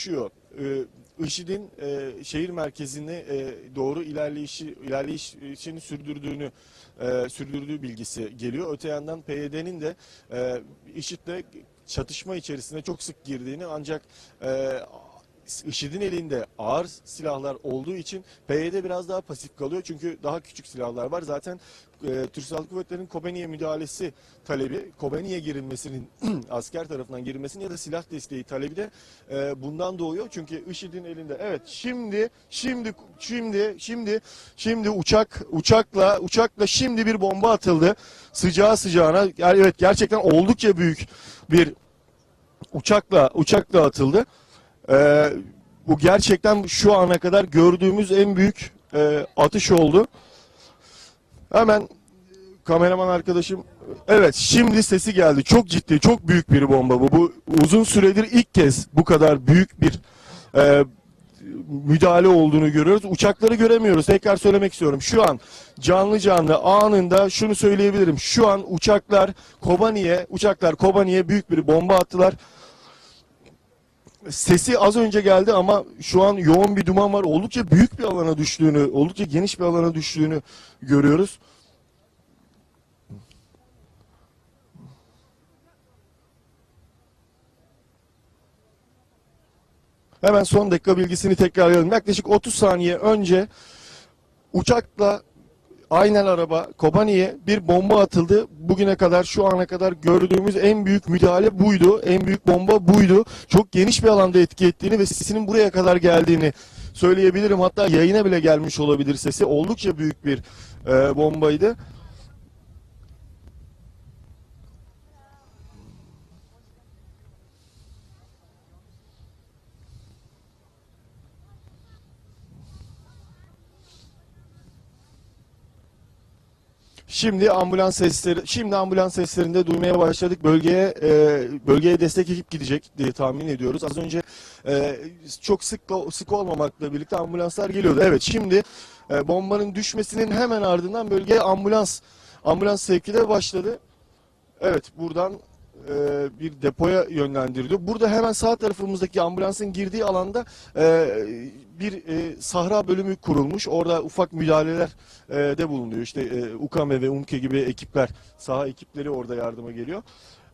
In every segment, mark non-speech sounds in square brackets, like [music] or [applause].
çatışıyor. Ee, IŞİD'in e, şehir merkezine e, doğru ilerleyişi ilerleyişini sürdürdüğünü e, sürdürdüğü bilgisi geliyor. Öte yandan PYD'nin de e, IŞİD'le çatışma içerisine çok sık girdiğini ancak e, IŞİD'in elinde ağır silahlar olduğu için PYD biraz daha pasif kalıyor. Çünkü daha küçük silahlar var. Zaten e, Türk Silahlı Kuvvetleri'nin Kobani'ye müdahalesi talebi, Kobani'ye girilmesinin [clears throat] asker tarafından girilmesinin ya da silah desteği talebi de e, bundan doğuyor. Çünkü IŞİD'in elinde. Evet şimdi şimdi şimdi şimdi şimdi uçak uçakla uçakla şimdi bir bomba atıldı. Sıcağı sıcağına. Evet gerçekten oldukça büyük bir uçakla uçakla atıldı. Ee, bu gerçekten şu ana kadar gördüğümüz en büyük e, atış oldu. Hemen kameraman arkadaşım evet şimdi sesi geldi. Çok ciddi, çok büyük bir bomba bu. Bu uzun süredir ilk kez bu kadar büyük bir e, müdahale olduğunu görüyoruz. Uçakları göremiyoruz. Tekrar söylemek istiyorum. Şu an canlı canlı anında şunu söyleyebilirim. Şu an uçaklar Kobani'ye, uçaklar Kobani'ye büyük bir bomba attılar. Sesi az önce geldi ama şu an yoğun bir duman var. Oldukça büyük bir alana düştüğünü, oldukça geniş bir alana düştüğünü görüyoruz. Hemen son dakika bilgisini tekrarlayalım. Yaklaşık 30 saniye önce uçakla aynen araba Kobani'ye bir bomba atıldı. Bugüne kadar şu ana kadar gördüğümüz en büyük müdahale buydu. En büyük bomba buydu. Çok geniş bir alanda etki ettiğini ve sesinin buraya kadar geldiğini söyleyebilirim. Hatta yayına bile gelmiş olabilir sesi. Oldukça büyük bir e, bombaydı. Şimdi ambulans sesleri, şimdi ambulans seslerinde duymaya başladık. Bölgeye e, bölgeye destek ekip gidecek diye tahmin ediyoruz. Az önce e, çok sık sık olmamakla birlikte ambulanslar geliyordu. Evet, şimdi e, bombanın düşmesinin hemen ardından bölgeye ambulans ambulans sevki başladı. Evet, buradan e, bir depoya yönlendiriliyor. Burada hemen sağ tarafımızdaki ambulansın girdiği alanda e, bir e, sahra bölümü kurulmuş. Orada ufak müdahaleler e, de bulunuyor. İşte e, UKAME ve UMKE gibi ekipler, saha ekipleri orada yardıma geliyor.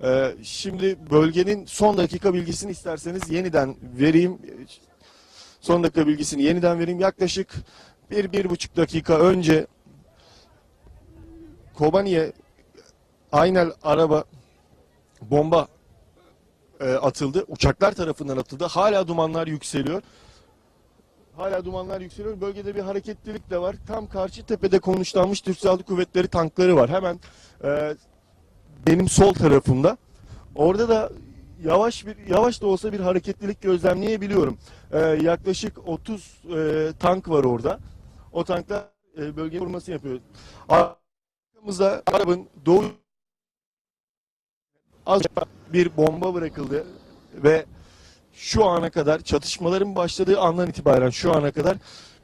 E, şimdi bölgenin son dakika bilgisini isterseniz yeniden vereyim. Son dakika bilgisini yeniden vereyim. Yaklaşık bir, bir buçuk dakika önce Kobani'ye Aynel araba bomba e, atıldı. Uçaklar tarafından atıldı. Hala dumanlar yükseliyor. Hala dumanlar yükseliyor. Bölgede bir hareketlilik de var. Tam karşı tepede konuşlanmış Türk Silahlı Kuvvetleri tankları var. Hemen e, benim sol tarafımda. Orada da yavaş bir yavaş da olsa bir hareketlilik gözlemleyebiliyorum. E, yaklaşık 30 e, tank var orada. O tanklar e, bölgenin korumasını yapıyor. Arkamızda arabanın doğu az bir bomba bırakıldı ve şu ana kadar çatışmaların başladığı andan itibaren şu ana kadar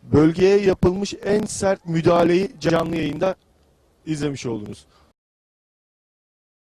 bölgeye yapılmış en sert müdahaleyi canlı yayında izlemiş oldunuz.